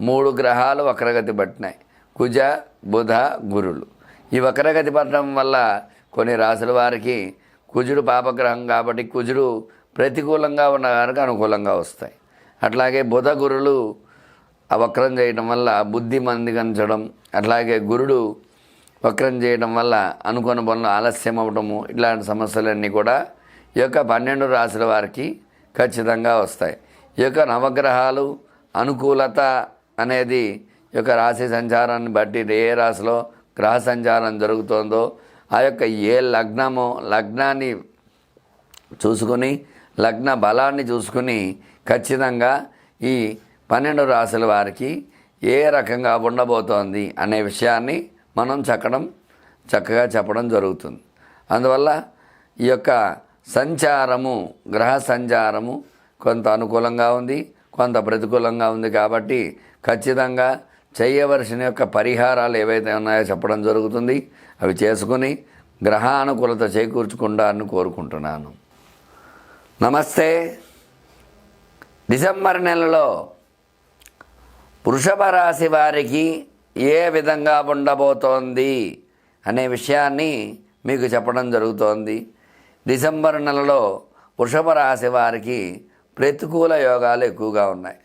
మూడు గ్రహాలు వక్రగతి పట్టినాయి. కుజ బుధ గురులు. ఈ వక్రగతి పట్టడం వల్ల కొన్ని రాశుల వారికి కుజుడు పాపగ్రహం కాబట్టి కుజుడు ప్రతికూలంగా ఉన్న వారికి అనుకూలంగా వస్తాయి. అట్లాగే బుధ గురులు ఆ వక్రం చేయడం వల్ల బుద్ధి మందిగించడం అట్లాగే గురుడు వక్రం చేయడం వల్ల అనుకున్న పనులు ఆలస్యం అవ్వడము ఇట్లాంటి సమస్యలన్నీ కూడా ఈ యొక్క పన్నెండు రాశుల వారికి ఖచ్చితంగా వస్తాయి. ఈ యొక్క నవగ్రహాలు అనుకూలత అనేది ఈ యొక్క రాశి సంచారాన్ని బట్టి ఏ రాశిలో గ్రహ సంచారం జరుగుతుందో ఆ యొక్క ఏ లగ్నమో లగ్నాన్ని చూసుకుని లగ్న బలాన్ని చూసుకుని ఖచ్చితంగా ఈ పన్నెండు రాశుల వారికి ఏ రకంగా ఉండబోతోంది అనే విషయాన్ని మనం చక్కడం చక్కగా చెప్పడం జరుగుతుంది. అందువల్ల ఈ యొక్క సంచారము గ్రహ సంచారము కొంత అనుకూలంగా ఉంది కొంత ప్రతికూలంగా ఉంది కాబట్టి ఖచ్చితంగా చేయవలసిన యొక్క పరిహారాలు ఏవైతే ఉన్నాయో చెప్పడం జరుగుతుంది. అవి చేసుకుని గ్రహానుకూలత చేకూర్చుకుంటారని కోరుకుంటున్నాను. నమస్తే. డిసెంబర్ నెలలో వృషభ రాశి వారికి ఏ విధంగా ఉండబోతోంది అనే విషయాన్ని మీకు చెప్పడం జరుగుతోంది. డిసెంబర్ నెలలో వృషభ రాశి వారికి ప్రతికూల యోగాలు ఎక్కువగా ఉన్నాయి.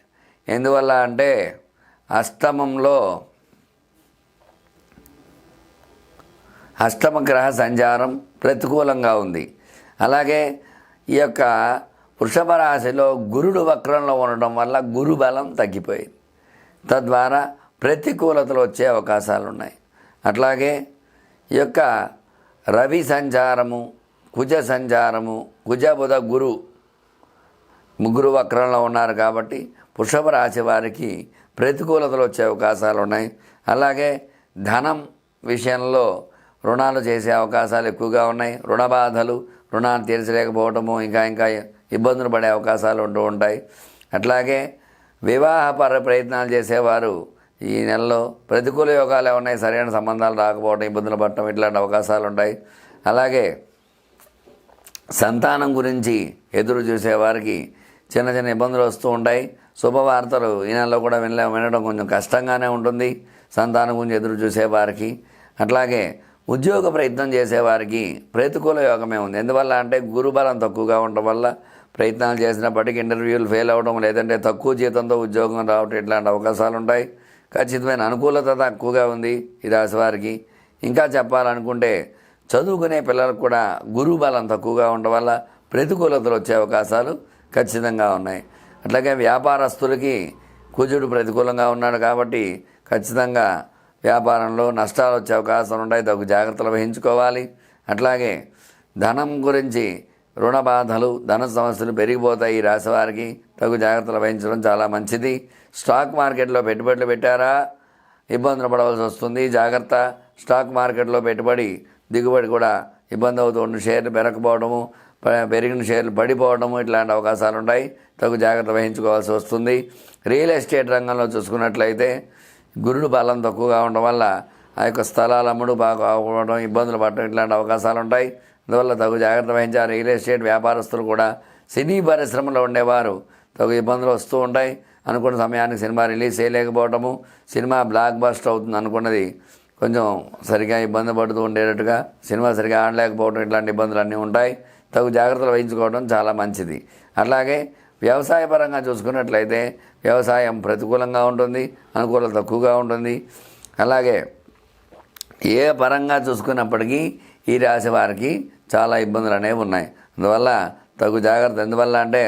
ఎందువల్ల అంటే అష్టమంలో అష్టమ గ్రహ సంచారం ప్రతికూలంగా ఉంది. అలాగే ఈ యొక్క వృషభ రాశిలో గురుడు వక్రంలో ఉండడం వల్ల గురు బలం తగ్గిపోయింది. తద్వారా ప్రతికూలతలు వచ్చే అవకాశాలు ఉన్నాయి. అట్లాగే ఈ యొక్క రవి సంచారము కుజ సంచారము కుజ బుధ గురు ముగ్గురు వక్రంలో ఉన్నారు కాబట్టి వృషభ రాశి వారికి ప్రతికూలతలు వచ్చే అవకాశాలు ఉన్నాయి. అలాగే ధనం విషయంలో రుణాలు చేసే అవకాశాలు ఎక్కువగా ఉన్నాయి. రుణ బాధలు రుణాలు తీర్చలేకపోవటము ఇంకా ఇంకా ఇబ్బందులు పడే అవకాశాలు ఉంటూ ఉంటాయి. అట్లాగే వివాహపర ప్రయత్నాలు చేసేవారు ఈ నెలలో ప్రతికూల యోగాలు ఉన్నాయి? సరైన సంబంధాలు రాకపోవడం ఇబ్బందులు పడటం ఇట్లాంటి అవకాశాలు ఉంటాయి. అలాగే సంతానం గురించి ఎదురు చూసేవారికి చిన్న చిన్న ఇబ్బందులు వస్తూ ఉంటాయి. శుభవార్తలు ఈ నెలలో కూడా వినలే వినడం కొంచెం కష్టంగానే ఉంటుంది. సంతానం గురించి ఎదురు చూసేవారికి అట్లాగే ఉద్యోగ ప్రయత్నం చేసేవారికి ప్రతికూల యోగమే ఉంది. ఎందువల్ల అంటే గురుబలం తక్కువగా ఉండటం వల్ల ప్రయత్నాలు చేసినప్పటికీ ఇంటర్వ్యూలు ఫెయిల్ అవ్వడం లేదంటే తక్కువ జీతంతో ఉద్యోగం రావటం ఇట్లాంటి అవకాశాలు ఉంటాయి. ఖచ్చితమైన అనుకూలత తక్కువగా ఉంది ఈ రాశి వారికి. ఇంకా చెప్పాలనుకుంటే చదువుకునే పిల్లలకు కూడా గురువు బలం తక్కువగా ఉండడం వల్ల ప్రతికూలతలు వచ్చే అవకాశాలు ఖచ్చితంగా ఉన్నాయి. అట్లాగే వ్యాపారస్తులకి కుజుడు ప్రతికూలంగా ఉన్నాడు కాబట్టి ఖచ్చితంగా వ్యాపారంలో నష్టాలు వచ్చే అవకాశాలు ఉంటాయి. తగు జాగ్రత్తలు వహించుకోవాలి. అట్లాగే ధనం గురించి రుణ బాధలు ధన సమస్యలు పెరిగిపోతాయి ఈ రాశి వారికి. తగు జాగ్రత్తలు వహించడం చాలా మంచిది. స్టాక్ మార్కెట్లో పెట్టుబడులు పెట్టారా? ఇబ్బందులు పడవలసి వస్తుంది. జాగ్రత్త. స్టాక్ మార్కెట్లో పెట్టుబడి దిగుబడి కూడా ఇబ్బంది అవుతుంది షేర్లు పెరగకపోవడము పెరిగిన షేర్లు పడిపోవడము ఇట్లాంటి అవకాశాలు ఉంటాయి తగు జాగ్రత్త వహించుకోవాల్సి వస్తుంది. రియల్ ఎస్టేట్ రంగంలో చూసుకున్నట్లయితే గురుడు బలం తక్కువగా ఉండడం వల్ల ఆ యొక్క స్థలాలు అమ్ముడు బాగా అవ్వడం ఇబ్బందులు పడడం ఇట్లాంటి అవకాశాలు ఉంటాయి అందువల్ల తగు జాగ్రత్త వహించాలి రియల్ ఎస్టేట్ వ్యాపారస్తులు కూడా సినీ పరిశ్రమలో ఉండేవారు తగు ఇబ్బందులు వస్తూ ఉంటాయి. అనుకున్న సమయానికి సినిమా రిలీజ్ చేయలేకపోవటము సినిమా బ్లాక్ బస్టర్ అవుతుంది అనుకున్నది కొంచెం సరిగా ఇబ్బంది పడుతూ ఉండేటట్టుగా సినిమా సరిగా ఆడలేకపోవడం ఇట్లాంటి ఇబ్బందులు అన్నీ ఉంటాయి. తగు జాగ్రత్తలు వహించుకోవడం చాలా మంచిది. అట్లాగే వ్యవసాయపరంగా చూసుకున్నట్లయితే వ్యవసాయం ప్రతికూలంగా ఉంటుంది అనుకూలత తక్కువగా ఉంటుంది. అలాగే ఏ పరంగా చూసుకున్నప్పటికీ ఈ రాశి వారికి చాలా ఇబ్బందులు అనేవి ఉన్నాయి. అందువల్ల తగు జాగ్రత్త ఎందువల్ల అంటే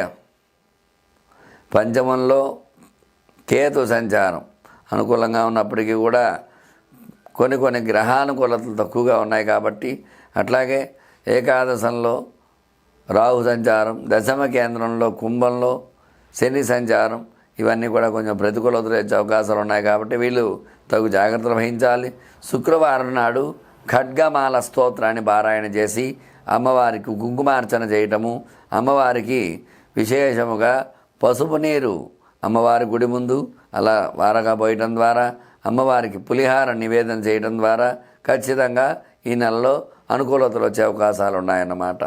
పంచమంలో కేతు సంచారం. అనుకూలంగా ఉన్నప్పటికీ కూడా కొన్ని కొన్ని గ్రహానుకూలతలు తక్కువగా ఉన్నాయి కాబట్టి అట్లాగే ఏకాదశంలో రాహు సంచారం దశమ కేంద్రంలో కుంభంలో శని సంచారం ఇవన్నీ కూడా కొంచెం ప్రతికూలతలు వచ్చే అవకాశాలు ఉన్నాయి కాబట్టి వీళ్ళు తగు జాగ్రత్తలు వహించాలి. శుక్రవారం నాడు ఖడ్గమాల స్తోత్రాన్ని పారాయణ చేసి అమ్మవారికి కుంకుమార్చన చేయటము అమ్మవారికి విశేషముగా పసుపు నీరు అమ్మవారి గుడి ముందు అలా వారగా పోయటం ద్వారా అమ్మవారికి పులిహార నివేదన చేయడం ద్వారా ఖచ్చితంగా ఈ నెలలో అనుకూలతలు వచ్చే అవకాశాలు ఉన్నాయన్నమాట.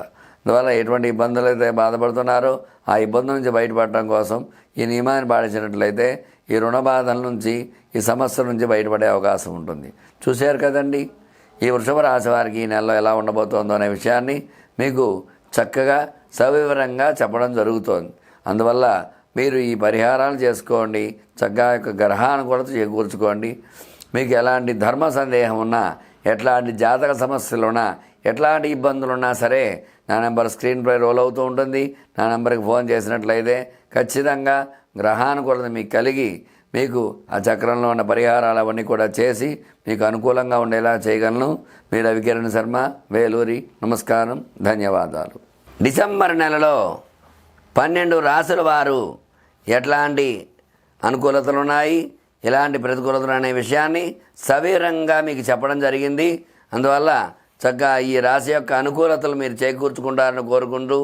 అందువల్ల ఎటువంటి ఇబ్బందులు అయితే బాధపడుతున్నారో ఆ ఇబ్బందుల నుంచి బయటపడటం కోసం ఈ నియమాన్ని పాటించినట్లయితే ఈ రుణ బాధల నుంచి ఈ సమస్యల నుంచి బయటపడే అవకాశం ఉంటుంది. చూశారు కదండి? ఈ వృషభ రాశి వారికి ఈ నెలలో ఎలా ఉండబోతోందో అనే విషయాన్ని మీకు చక్కగా సవివరంగా చెప్పడం జరుగుతోంది. అందువల్ల మీరు ఈ పరిహారాలు చేసుకోండి చక్కగా యొక్క గ్రహానుకూలత చేకూర్చుకోండి. మీకు ఎలాంటి ధర్మ సందేహం ఉన్నా ఎట్లాంటి జాతక సమస్యలు ఉన్నా ఎట్లాంటి ఇబ్బందులు ఉన్నా సరే నా నెంబర్ స్క్రీన్పై రోల్ అవుతూ ఉంటుంది. నా నెంబర్కి ఫోన్ చేసినట్లయితే ఖచ్చితంగా గ్రహానుకూలత మీకు కలిగి మీకు ఆ చక్రంలో ఉన్న పరిహారాలు అవన్నీ కూడా చేసి మీకు అనుకూలంగా ఉండేలా చేయగలను. మీ రవికిరణ్ శర్మ వేలూరి నమస్కారం ధన్యవాదాలు. డిసెంబర్ నెలలో పన్నెండు రాసుల వారు ఎట్లాంటి అనుకూలతలు ఉన్నాయి? ఎలాంటి ప్రతికూలతలు అనే విషయాన్ని సవీరంగా మీకు చెప్పడం జరిగింది. అందువల్ల చక్కగా ఈ రాశి యొక్క అనుకూలతలు మీరు చేకూర్చుకుంటారని కోరుకుంటూ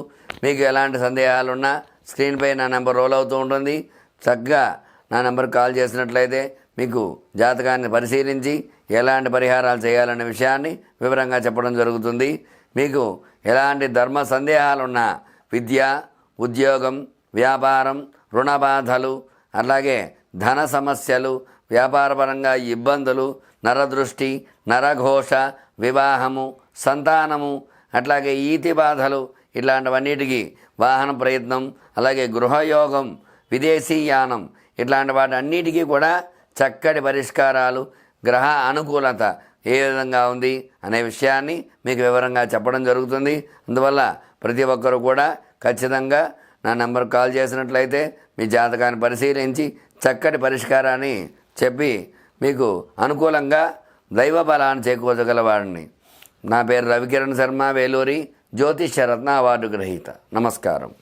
మీకు ఎలాంటి సందేహాలున్నా స్క్రీన్పై నా నెంబర్ రోల్ అవుతూ ఉంటుంది. చక్కగా నా నెంబర్ కాల్ చేసినట్లయితే మీకు జాతకాన్ని పరిశీలించి ఎలాంటి పరిహారాలు చేయాలనే విషయాన్ని వివరంగా చెప్పడం జరుగుతుంది. మీకు ఎలాంటి ధర్మ సందేహాలున్నా విద్య ఉద్యోగం వ్యాపారం రుణ బాధలు అలాగే ధన సమస్యలు వ్యాపారపరంగా ఇబ్బందులు నరదృష్టి నరఘోష వివాహము సంతానము అట్లాగే ఈతి బాధలు ఇట్లాంటివన్నిటికీ వాహన ప్రయత్నం అలాగే గృహయోగం విదేశీయానం ఇట్లాంటి వాటి అన్నిటికీ కూడా చక్కటి పరిష్కారాలు గ్రహ అనుకూలత ఏ విధంగా ఉంది అనే విషయాన్ని మీకు వివరంగా చెప్పడం జరుగుతుంది. అందువల్ల ప్రతి ఒక్కరు కూడా ఖచ్చితంగా నా నెంబర్ కాల్ చేసినట్లయితే మీ జాతకాన్ని పరిశీలించి చక్కటి పరిష్కారాన్ని చెప్పి మీకు అనుకూలంగా దైవ బలాన్ని చేకూర్చగలవాడిని. నా పేరు రవికిరణ్ శర్మ వేలూరి జ్యోతిష్య రత్న అవార్డు గ్రహీత. నమస్కారం.